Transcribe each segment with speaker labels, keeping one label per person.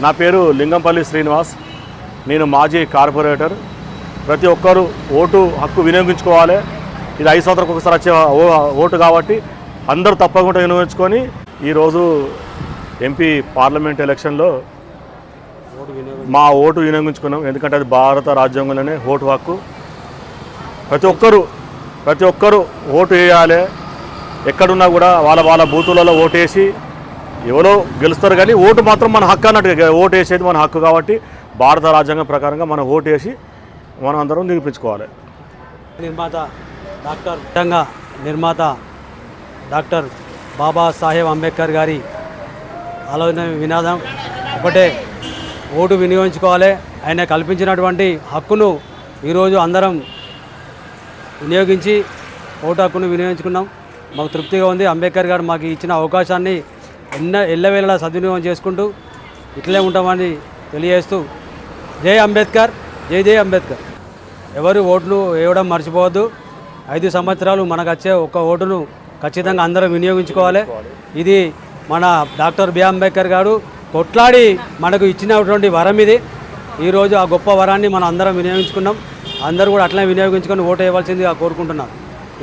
Speaker 1: నా పేరు లింగంపల్లి శ్రీనివాస్. నేను మాజీ కార్పొరేటర్. ప్రతి ఒక్కరూ ఓటు హక్కు వినియోగించుకోవాలి. ఇది ఐదు సంవత్సరాలకు ఒకసారి వచ్చే ఓ- ఓటు కాబట్టి అందరూ తప్పకుండా వినియోగించుకొని ఈరోజు ఎంపీ పార్లమెంట్ ఎలక్షన్లో మా ఓటు వినియోగించుకున్నాం. ఎందుకంటే అది భారత రాజ్యాంగంలోనే ఓటు హక్కు. ప్రతి ఒక్కరూ ప్రతి ఒక్కరూ ఓటు వేయాలి. ఎక్కడున్నా కూడా వాళ్ళ వాళ్ళ బూతులలో ఓటు వేసి ఎవరో గెలుస్తారు కానీ ఓటు మాత్రం మన హక్కు అన్నట్టుగా ఓటు వేసేది మన హక్కు కాబట్టి భారత రాజ్యాంగం ప్రకారంగా మనం ఓటు వేసి మనం అందరం నిరూపించుకోవాలి.
Speaker 2: నిర్మాత డాక్టర్ నిర్మాత డాక్టర్ బాబా సాహెబ్ అంబేద్కర్ గారి ఆలోచన వినాదం. ఒకటే ఓటు వినియోగించుకోవాలి. ఆయన కల్పించినటువంటి హక్కును ఈరోజు అందరం వినియోగించి ఓటు హక్కును వినియోగించుకున్నాం. మాకు తృప్తిగా ఉంది. అంబేద్కర్ గారు మాకు ఇచ్చిన అవకాశాన్ని ఎన్న ఎల్లవేళలా సద్వినియోగం చేసుకుంటూ ఇట్లే ఉంటామని తెలియజేస్తూ జై అంబేద్కర్ జై జై అంబేద్కర్. ఎవరు ఓటును వేయడం మర్చిపోవద్దు. ఐదు సంవత్సరాలు మనకు వచ్చే ఒక ఓటును ఖచ్చితంగా అందరం వినియోగించుకోవాలి. ఇది మన డాక్టర్ బి అంబేద్కర్ గారు కొట్లాడి మనకు ఇచ్చినటువంటి వరం ఇది. ఈరోజు ఆ గొప్ప వరాన్ని మనం అందరం వినియోగించుకున్నాం. అందరూ కూడా అట్లనే వినియోగించుకొని ఓటు వేయవలసిందిగా కోరుకుంటున్నాం.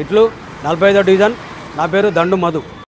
Speaker 2: ఇట్లు నలభై డివిజన్ నా పేరు దండు మధు.